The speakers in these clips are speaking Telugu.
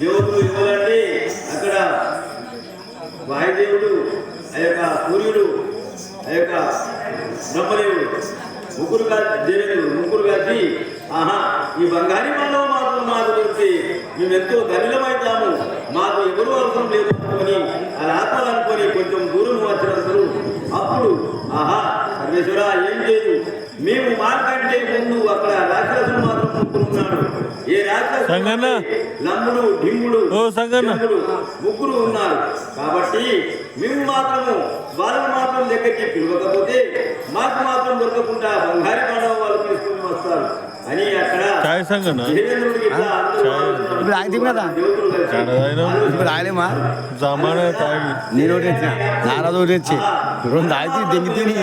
దేవుడు ఎవరంటే అక్కడ వాయుదేవుడు ఆ యొక్క సూర్యుడు ఆ యొక్క బ్రహ్మదేవుడు ముగ్గురు దేవుడు ముగ్గురు కలిసి ఆహా ఈ బంగారి మనలో మాత్రం మాకు దొరికి మేము ఎంతో ధనిలమైతాము మాకు ఎవరు అవసరం లేదు అనుకొని అది ఆత్మలు అనుకొని కొంచెం దూరం వచ్చినందుకు అప్పుడు ఆహా సర్వేశ్వర ఏం లేదు. మేము మాకంటే ముందు అక్కడ రాక్షసులు మాత్రం ముగ్గురు ఉన్నాడు ఏ సంగన్న. ఓ. జంబుడు ముగ్గురు ఉన్నారు. కాబట్టి మేము మాత్రము వాళ్ళని మాత్రం దగ్గరికి పిలవకపోతే మాకు మాత్రం దొరకకుండా బంగారి మానవ వాళ్ళు తీసుకుని వస్తారు. అని అక్కడ చాయ్ సంగన్న. ఇప్పుడు ఆగితే కదా? ఇప్పుడు ఆగలేమా జమానా తాగి నేను ఒకటి తెచ్చిన. నారాజు ఒకటి తెచ్చి. రెండు ఆగితే దెంగి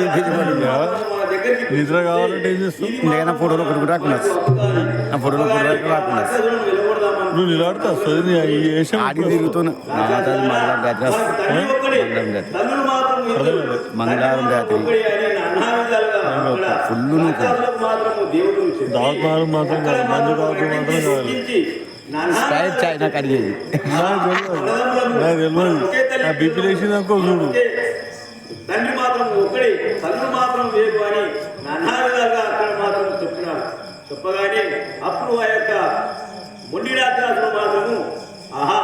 నిద్ర కావాలంటే ఏం చేస్తావు? ఇంతకైనా ఫోటోలు ఒకటి కూడా రాకుండా నా ఫోటోలు ఒకటి కూడా రాకుండా నువ్వు నిలబడతా వస్తుంది ఈ వేషం ఆడి తిరుగుతున్నా రాత్రి రాత్రి. మంగళవారం రాత్రి. ఫుల్ మాత్రం కాదు, మందు మాత్రం తాగుతూ మాత్రం కావాలి. చాయ్ నాకు అడిగేది. నాకు తెలియదు. నాకు తెలియదు. నా బీపీ చూడు. తండ్రి మాత్రం ఒక్కడే. తల్లి మాత్రం వేరు అని నానా విధాలుగా అక్కడ మాత్రం చెప్పినాడు చెప్పగానే అప్పుడు ఆ యొక్క మొండి మాత్రము. ఆహా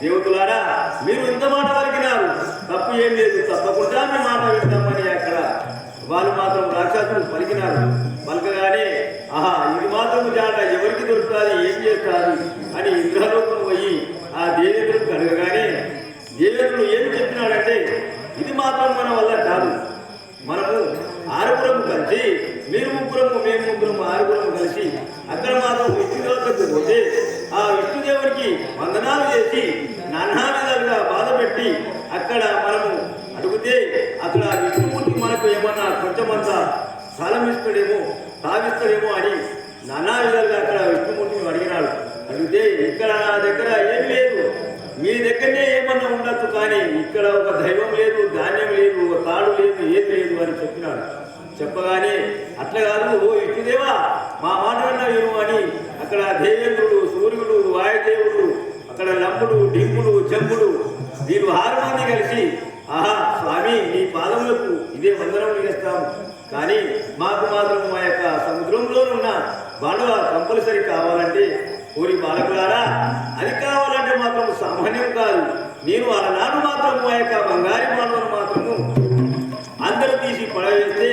దేవతలారా మీరు ఇంత మాట పలికినారు తప్పు ఏం లేదు. తప్పకుండా మీ మాట వింటామని అక్కడ వాళ్ళు మాత్రం రాక్షసులు పలికినారు. పలకగానే ఆహా ఇది మాత్రం జాట ఎవరికి దొరుకుతుంది ఏం చేస్తారు అని ఇంద్రలోకం పోయి ఆ దేవేంద్రుడికి అడగగానే దేవేంద్రుడు ఏం చెప్పినాడంటే ఇది మాత్రం మన వల్ల కాదు మనము ఆరుగురం కలిసి మీరు ముగ్గురము మేము ముగ్గురము ఆరుగురం కలిసి అక్కడ మాత్రం విష్ణుదేవతకు పోతే ఆ విష్ణుదేవుడికి వందనాలు చేసి నానా బాధ పెట్టి అక్కడ మనము అడిగితే అక్కడ విష్ణుమూర్తి మనకు ఏమన్నా కొంచెమంతా స్థలం ఇస్తాడేమో తాగిస్తాడేమో అని నానా విధాలుగా అక్కడ విష్ణుమూర్తిని అడిగినాడు. అడిగితే ఇక్కడ నా దగ్గర ఏం లేదు. మీ దగ్గరనే ఏమన్నా ఉండొచ్చు కానీ ఇక్కడ ఒక దైవం లేదు ధాన్యం లేదు ఒక తాడు లేదు ఏది లేదు అని చెప్పినాడు. చెప్పగానే అట్లా కాదు ఓ ఇటుదేవా మా మాట విన్నా అని అక్కడ దేవేంద్రుడు జబ్బులు లంబుడు డింగుడు చెంబుడు వీరు కలిసి ఆహా స్వామి నీ పాదములకు ఇదే వందనములు చేస్తాము కానీ మాకు మాత్రం మా యొక్క సముద్రంలోనున్న బాణవ కంపల్సరీ కావాలంటే కోరి బాలకులారా అది కావాలంటే మాత్రం సామాన్యం కాదు. నేను అలనాడు మాత్రం మా యొక్క బంగారి మానవులు మాత్రము అందరూ తీసి పడవేస్తే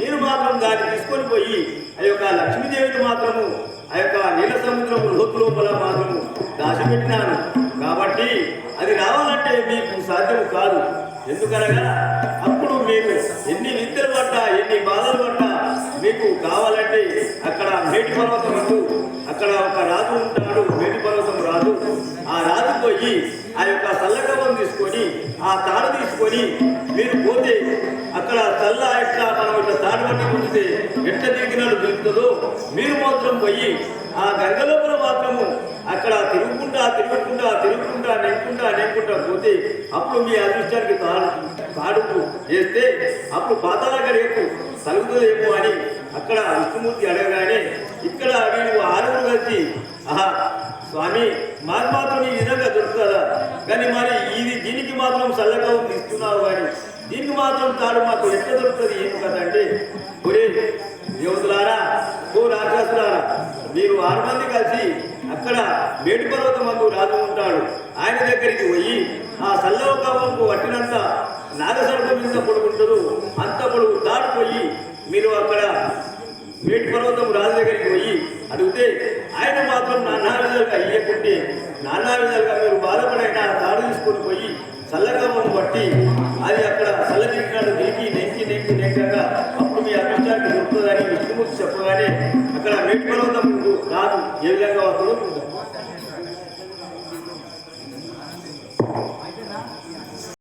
నేను మాత్రం దాన్ని తీసుకొని పోయి ఆ యొక్క లక్ష్మీదేవిని మాత్రము ఆ యొక్క నీల సముద్రము లోతు లోపల మాత్రము దాచిపెట్టినాను. అంటే మీకు సాధ్యం కాదు. ఎందుకనగా అప్పుడు మీరు ఎన్ని నిద్రలు పడ్డా ఎన్ని బాధలు పడ్డా మీకు కావాలంటే అక్కడ మేటి పర్వతం అక్కడ ఒక రాజు ఉంటాడు మేటి పర్వతం రాజు. ఆ రాజు పోయి ఆ యొక్క సల్లకవం తీసుకొని ఆ తాడు తీసుకొని మీరు పోతే అక్కడ చల్ల ఎట్లా మన ఇట్లా తాడు దిగినాడు ఉంచితే మీరు మాత్రం పోయి ఆ గంగ లోపల మాత్రము అక్కడ తిరుగుకుంటా తిరుగుకుంటా తిరుగుకుంటా నెక్కుంటా నెంకుంటా పోతే అప్పుడు మీ అదృష్టానికి తాడు తాడుకు చేస్తే అప్పుడు పాతాల గడియకు కలుగుతుందేమో అని అక్కడ విష్ణుమూర్తి అడగగానే ఇక్కడ వీళ్ళు ఆరుగురు కలిసి ఆహా స్వామి మాకు మాత్రం ఈ విధంగా దొరుకుతుందా? కానీ మరి ఇది దీనికి మాత్రం చల్లగా ఇస్తున్నావు కానీ దీనికి మాత్రం తాడు మాకు ఎట్లా దొరుకుతుంది? ఏం కదంటే గుడి దేవతలారా ఓ రాక్షసులారా మీరు ఆరు మంది కలిసి అక్కడ మేడి పర్వతం మందు రాజు ఉంటాడు. ఆయన దగ్గరికి పోయి ఆ సల్లవ కవ్వంకు పట్టినంత నాగసర్పం ఇంత పొడుగుంటుందో అంత పొడుగు దాటిపోయి మీరు అక్కడ మేటి పర్వతం రాజు దగ్గరికి పోయి అడిగితే ఆయన మాత్రం నానా విధాలుగా ఇయ్యకుంటే నానా విధాలుగా మీరు బాధపడైనా తాడు తీసుకొని పోయి చల్లకమ్మను బట్టి అది అక్కడ చల్ల తిరిగినాడు మీ అదృష్టానికి దొరుకుతుందని విష్ణుమూర్తి చెప్పగానే అక్కడ మేటి పర్వతం రాదు ఏ విధంగా వస్తుందో చూద్దాం.